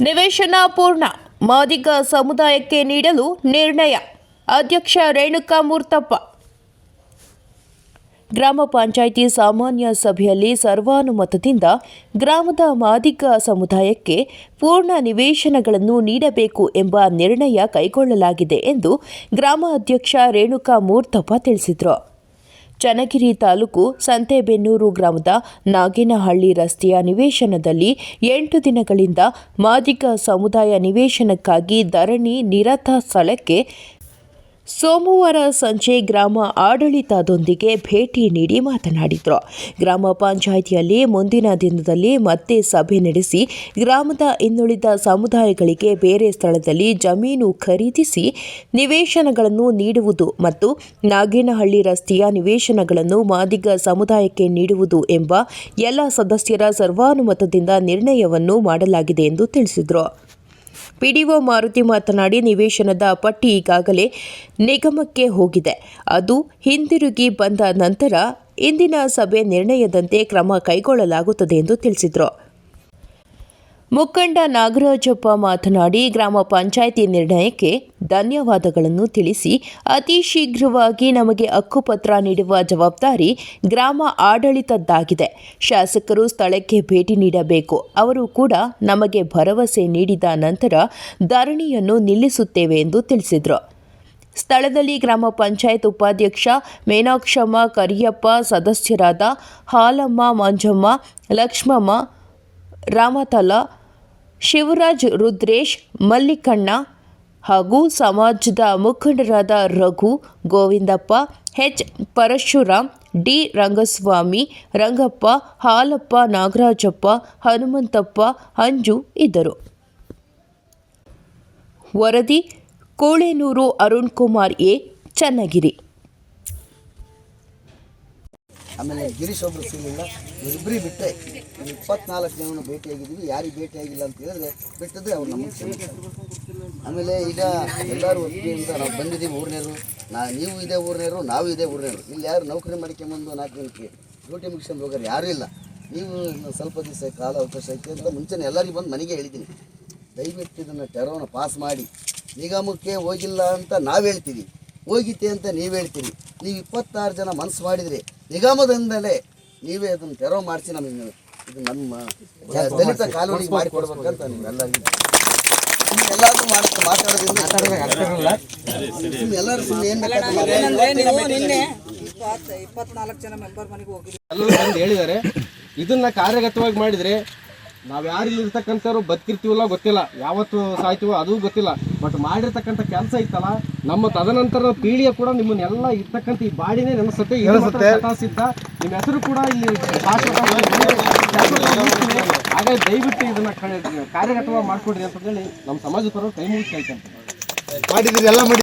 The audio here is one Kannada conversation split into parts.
ನಿವೇಶನ ಪೂರ್ಣ. ಮಾದಿಗ ಸಮುದಾಯಕ್ಕೆ ನೀಡಲು ನಿರ್ಣಯ. ಅಧ್ಯಕ್ಷ ರೇಣುಕಾ ಮೂರ್ತಪ್ಪ. ಗ್ರಾಮ ಪಂಚಾಯಿತಿ ಸಾಮಾನ್ಯ ಸಭೆಯಲ್ಲಿ ಸರ್ವಾನುಮತದಿಂದ ಗ್ರಾಮದ ಮಾದಿಗ ಸಮುದಾಯಕ್ಕೆ ಪೂರ್ಣ ನಿವೇಶನಗಳನ್ನು ನೀಡಬೇಕು ಎಂಬ ನಿರ್ಣಯ ಕೈಗೊಳ್ಳಲಾಗಿದೆ ಎಂದು ಗ್ರಾಮ ಅಧ್ಯಕ್ಷ ರೇಣುಕಾ ಮೂರ್ತಪ್ಪ ತಿಳಿಸಿದರು. ಚನ್ನಗಿರಿ ತಾಲೂಕು ಸಂತೆಬೆನ್ನೂರು ಗ್ರಾಮದ ನಾಗೇನಹಳ್ಳಿ ರಸ್ತೆಯ ನಿವೇಶನದಲ್ಲಿ ಎಂಟು ದಿನಗಳಿಂದ ಮಾದಿಗ ಸಮುದಾಯ ನಿವೇಶನಕ್ಕಾಗಿ ಧರಣಿ ನಿರತ ಸ್ಥಳಕ್ಕೆ ಸೋಮವಾರ ಸಂಜೆ ಗ್ರಾಮ ಆಡಳಿತದೊಂದಿಗೆ ಭೇಟಿ ನೀಡಿ ಮಾತನಾಡಿದರು. ಗ್ರಾಮ ಪಂಚಾಯಿತಿಯಲ್ಲಿ ಮುಂದಿನ ದಿನದಲ್ಲಿ ಮತ್ತೆ ಸಭೆ ನಡೆಸಿ ಗ್ರಾಮದ ಇನ್ನುಳಿದ ಸಮುದಾಯಗಳಿಗೆ ಬೇರೆ ಸ್ಥಳದಲ್ಲಿ ಜಮೀನು ಖರೀದಿಸಿ ನಿವೇಶನಗಳನ್ನು ನೀಡುವುದು ಮತ್ತು ನಾಗೇನಹಳ್ಳಿ ರಸ್ತೆಯ ನಿವೇಶನಗಳನ್ನು ಮಾದಿಗ ಸಮುದಾಯಕ್ಕೆ ನೀಡುವುದು ಎಂಬ ಎಲ್ಲ ಸದಸ್ಯರ ಸರ್ವಾನುಮತದಿಂದ ನಿರ್ಣಯವನ್ನು ಮಾಡಲಾಗಿದೆ ಎಂದು ತಿಳಿಸಿದರು. ಪಿಡಿಒ ಮಾರುತಿ ಮಾತನಾಡಿ ನಿವೇಶನದ ಪಟ್ಟಿ ಈಗಾಗಲೇ ನಿಗಮಕ್ಕೆ ಹೋಗಿದೆ. ಅದು ಹಿಂದಿರುಗಿ ಬಂದ ನಂತರ ಇಂದಿನ ಸಭೆ ನಿರ್ಣಯದಂತೆ ಕ್ರಮ ಕೈಗೊಳ್ಳಲಾಗುತ್ತದೆ ಎಂದು ತಿಳಿಸಿದರು. ಮುಖಂಡ ನಾಗರಾಜಪ್ಪ ಮಾತನಾಡಿ ಗ್ರಾಮ ಪಂಚಾಯಿತಿ ನಿರ್ಣಯಕ್ಕೆ ಧನ್ಯವಾದಗಳನ್ನು ತಿಳಿಸಿ, ಅತಿ ಶೀಘ್ರವಾಗಿ ನಮಗೆ ಹಕ್ಕುಪತ್ರ ನೀಡುವ ಜವಾಬ್ದಾರಿ ಗ್ರಾಮ ಆಡಳಿತದ್ದಾಗಿದೆ. ಶಾಸಕರು ಸ್ಥಳಕ್ಕೆ ಭೇಟಿ ನೀಡಬೇಕು. ಅವರು ಕೂಡ ನಮಗೆ ಭರವಸೆ ನೀಡಿದ ನಂತರ ಧರಣಿಯನ್ನು ನಿಲ್ಲಿಸುತ್ತೇವೆ ಎಂದು ತಿಳಿಸಿದರು. ಸ್ಥಳದಲ್ಲಿ ಗ್ರಾಮ ಪಂಚಾಯತ್ ಉಪಾಧ್ಯಕ್ಷ ಮೇನಾಕ್ಷಮ್ಮ, ಕರಿಯಪ್ಪ ಸದಸ್ಯರಾದ ಹಾಲಮ್ಮ, ಮಂಜಮ್ಮ, ಲಕ್ಷ್ಮಮ್ಮ, ರಾಮತಲ ಶಿವರಾಜ್, ರುದ್ರೇಶ್, ಮಲ್ಲಿಕಣ್ಣ ಹಾಗೂ ಸಮಾಜದ ಮುಖಂಡರಾದ ರಘು ಗೋವಿಂದಪ್ಪ, ಎಚ್. ಪರಶುರಾಮ್, ಡಿ. ರಂಗಸ್ವಾಮಿ, ರಂಗಪ್ಪ, ಹಾಲಪ್ಪ ನಾಗರಾಜಪ್ಪ, ಹನುಮಂತಪ್ಪ, ಅಂಜು ಇದ್ದರು. ವರದಿ, ಕೋಳೆನೂರು ಅರುಣ್ ಕುಮಾರ್ ಎ. ಚನ್ನಗಿರಿ. ಆಮೇಲೆ ಗಿರೀಶ್ ಒಬ್ರು ಸಿಗಲಿಲ್ಲ ಇಬ್ಬರಿ ಬಿಟ್ಟೆ ಇಪ್ಪತ್ನಾಲ್ಕು ಜನ ಭೇಟಿಯಾಗಿದ್ದೀವಿ. ಯಾರಿಗೆ ಭೇಟಿಯಾಗಿಲ್ಲ ಅಂತ ಹೇಳಿದ್ರೆ ಬಿಟ್ಟದ್ದು ಅವ್ರು ನಮಗೆ ಆಮೇಲೆ ಈಗ ಎಲ್ಲರೂ ಒಪ್ಪಿಗೆಯಿಂದ ನಾವು ಬಂದಿದ್ದೀವಿ ಊರ್ನೇರು ನಾ, ನೀವು ಇದೇ ಊರ್ನೇರು ನಾವು ಇದೇ ಊರ್ನೇರು ಇಲ್ಲಿ ಯಾರು ನೌಕರಿ ಮಾಡ್ಕೊಂಬಂದು ನಾಲ್ಕು ಜನಕ್ಕೆ ಡ್ಯೂಟಿ ಮುಗಿಸ್ಕೊಂಡು ಹೋಗೋರು ಯಾರೂ ಇಲ್ಲ. ನೀವು ಸ್ವಲ್ಪ ದಿವಸ ಕಾಲ ಅವಕಾಶ ಐತೆ ಅಂತ ಮುಂಚೆನೇ ಎಲ್ಲರಿಗೂ ಬಂದು ಮನೆಗೆ ಹೇಳಿದ್ದೀನಿ. ದಯವಿಟ್ಟು ಇದನ್ನು ಟೆರೋನ ಪಾಸ್ ಮಾಡಿ. ನಿಗಮಕ್ಕೆ ಹೋಗಿಲ್ಲ ಅಂತ ನಾವು ಹೇಳ್ತೀವಿ. ಹೋಗಿತ್ತೆ ಅಂತ ನೀವು ಹೇಳ್ತೀರಿ. ನೀವು ಇಪ್ಪತ್ತಾರು ಜನ ಮನಸ್ಸು ಮಾಡಿದ್ರಿ ನಿಗಮದಿಂದಲೇ ನೀವೇ ಅದನ್ನು ತೆರವು ಮಾಡಿಸಿ ನಮಗೆ ಇದು ನಮ್ಮ ದಲಿತ ಕಾಲೋನಿಗೆ ಮಾಡಿ ಕೊಡ್ಬೇಕಂತ ನೀವೆಲ್ಲರಿಗೂ ಎಲ್ಲಾದ್ರೂ ಮಾಡಕ್ಕೆ ಮಾತಾಡೋದ್ರಿಂದ ಸುಮ್ನೆ ಎಲ್ಲರೂ ಸುಮ್ಮನೆ ಏನು ಬೇಕಾದ್ರೆ ಎಲ್ಲರೂ ಬಂದು ಹೇಳಿದ್ದಾರೆ. ಇದನ್ನ ಕಾರ್ಯಗತವಾಗಿ ಮಾಡಿದ್ರೆ ನಾವು ಯಾರಿಲ್ಲಿರ್ತಕ್ಕಂಥವ್ರು ಇರ್ತಕ್ಕಂಥವ್ರು ಬದುಕಿರ್ತೀವಲ್ಲ ಗೊತ್ತಿಲ್ಲ. ಯಾವತ್ತು ಸಾಯ್ತೀವೋ ಅದು ಗೊತ್ತಿಲ್ಲ. ಬಟ್ ಮಾಡಿರ್ತಕ್ಕಂಥ ಕೆಲಸ ಇತ್ತಲ್ಲ ನಮ್ಮ ತದನಂತರ ಪೀಳಿಗೆ ಕೂಡ ನಿಮ್ಮನ್ನೆಲ್ಲ ಇರ್ತಕ್ಕಂಥ ಈ ಬಾಡಿನೇ ನೆನೆಸುತ್ತೆ. ಸಿದ್ಧ ನಿಮ್ಮ ಹೆಸರು ಕೂಡ ಈ ಶಾಶ್ವತ ಹಾಗಾಗಿ ದಯವಿಟ್ಟು ಇದನ್ನ ಕ- ಕಾರ್ಯಗತವಾಗಿ ಮಾಡ್ಕೊಡ್ರಿ ಅಂತ ಹೇಳಿ ನಮ್ಮ ಸಮಾಜದ ಪರ ಕೈ ಮುಗಿ ಎಲ್ಲ ಮಾಡಿ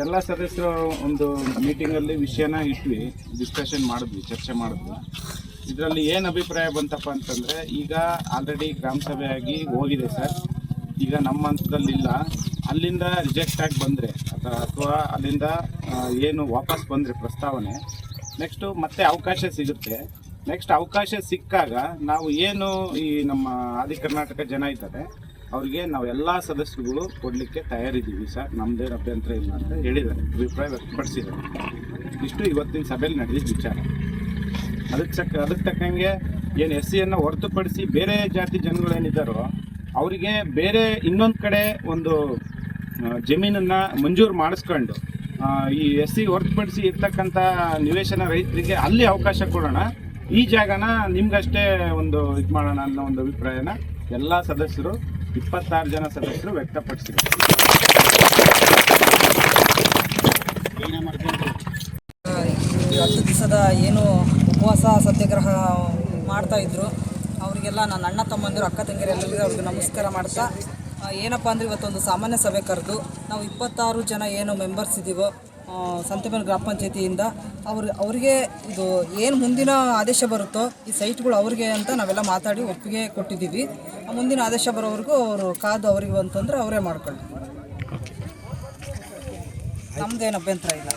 ಎಲ್ಲ ಸದಸ್ಯರು ಒಂದು ಮೀಟಿಂಗಲ್ಲಿ ವಿಷಯನ ಇಟ್ವಿ ಡಿಸ್ಕಷನ್ ಮಾಡಿದ್ವಿ ಚರ್ಚೆ ಮಾಡಿದ್ವಿ. ಇದರಲ್ಲಿ ಏನು ಅಭಿಪ್ರಾಯ ಬಂತಪ್ಪ ಅಂತಂದರೆ, ಈಗ ಆಲ್ರೆಡಿ ಗ್ರಾಮ ಸಭೆ ಆಗಿ ಹೋಗಿದೆ ಸರ್. ಈಗ ನಮ್ಮ ಹಂತದಲ್ಲಿಲ್ಲ. ಅಲ್ಲಿಂದ ರಿಜೆಕ್ಟ್ ಆಗಿ ಬಂದರೆ, ಅಥವಾ ಅಲ್ಲಿಂದ ಏನು ವಾಪಸ್ ಬಂದರೆ ಪ್ರಸ್ತಾವನೆ ನೆಕ್ಸ್ಟು ಮತ್ತೆ ಅವಕಾಶ ಸಿಗುತ್ತೆ. ನೆಕ್ಸ್ಟ್ ಅವಕಾಶ ಸಿಕ್ಕಾಗ ನಾವು ಏನು ಈ ನಮ್ಮ ಆದಿ ಕರ್ನಾಟಕ ಜನ ಇದ್ದಾರೆ, ಅವ್ರಿಗೆ ನಾವು ಎಲ್ಲ ಸದಸ್ಯರುಗಳು ಕೊಡಲಿಕ್ಕೆ ತಯಾರಿದ್ದೀವಿ ಸರ್. ನಮ್ಮದೇ ಅಭ್ಯಂತರ ಇಲ್ಲ ಅಂತ ಹೇಳಿದ್ದಾರೆ. ಅಭಿಪ್ರಾಯ ವ್ಯಕ್ತಪಡಿಸಿದ್ದಾರೆ. ಇಷ್ಟು ಇವತ್ತಿನ ಸಭೆಯಲ್ಲಿ ನಡೆದಿದ್ದ ವಿಚಾರ. ಅದಕ್ಕೆ ಅದಕ್ಕೆ ತಕ್ಕಂಗೆ ಏನು ಎಸ್ ಸಿಯನ್ನು ಹೊರತುಪಡಿಸಿ ಬೇರೆ ಜಾತಿ ಜನಗಳೇನಿದ್ದಾರೋ ಅವರಿಗೆ ಬೇರೆ ಇನ್ನೊಂದು ಕಡೆ ಒಂದು ಜಮೀನನ್ನು ಮಂಜೂರು ಮಾಡಿಸ್ಕೊಂಡು ಈ ಎಸ್ ಸಿ ಹೊರತುಪಡಿಸಿ ಇರ್ತಕ್ಕಂಥ ನಿವೇಶನ ರೈತರಿಗೆ ಅಲ್ಲಿ ಅವಕಾಶ ಕೊಡೋಣ, ಈ ಜಾಗನ ನಿಮ್ಗಷ್ಟೇ ಒಂದು ಇದು ಮಾಡೋಣ ಅನ್ನೋ ಒಂದು ಅಭಿಪ್ರಾಯನ ಎಲ್ಲ ಸದಸ್ಯರು, ಇಪ್ಪತ್ತಾರು ಜನ ಸದಸ್ಯರು ವ್ಯಕ್ತಪಡಿಸಿದ್ದಾರೆ. ಈ ಹತ್ತು ದಿವಸದ ಏನು ಉಪವಾಸ ಸತ್ಯಾಗ್ರಹ ಮಾಡ್ತಾ ಇದ್ರು. ಅವರಿಗೆಲ್ಲ ನನ್ನ ಅಣ್ಣ ತಮ್ಮಂದಿರು ಅಕ್ಕ ತಂಗಿರೆಲ್ಲರಿಗೂ ಅವ್ರಿಗೆ ನಮಸ್ಕಾರ ಮಾಡ್ತಾ ಏನಪ್ಪ ಅಂದರೆ ಇವತ್ತೊಂದು ಸಾಮಾನ್ಯ ಸಭೆ ಕರೆದು ನಾವು ಇಪ್ಪತ್ತಾರು ಜನ ಏನು ಮೆಂಬರ್ಸ್ ಇದ್ದೀವೋ ಸಂತೆಬೆಲ್ ಗ್ರಾಮ ಪಂಚಾಯತಿಯಿಂದ ಅವ್ರು ಅವರಿಗೆ ಇದು ಏನು ಮುಂದಿನ ಆದೇಶ ಬರುತ್ತೋ ಈ ಸೈಟ್ಗಳು ಅವ್ರಿಗೆ ಅಂತ ನಾವೆಲ್ಲ ಮಾತಾಡಿ ಒಪ್ಪಿಗೆ ಕೊಟ್ಟಿದ್ದೀವಿ. ಆ ಮುಂದಿನ ಆದೇಶ ಬರೋವರೆಗೂ ಅವರು ಕಾದು ಅವರಿಗೆ ಅಂತಂದ್ರೆ ಅವರೇ ಮಾಡ್ಕೊಳ್ಳಿ. ನಮ್ದೇನು ಅಭ್ಯಂತರ ಇಲ್ಲ.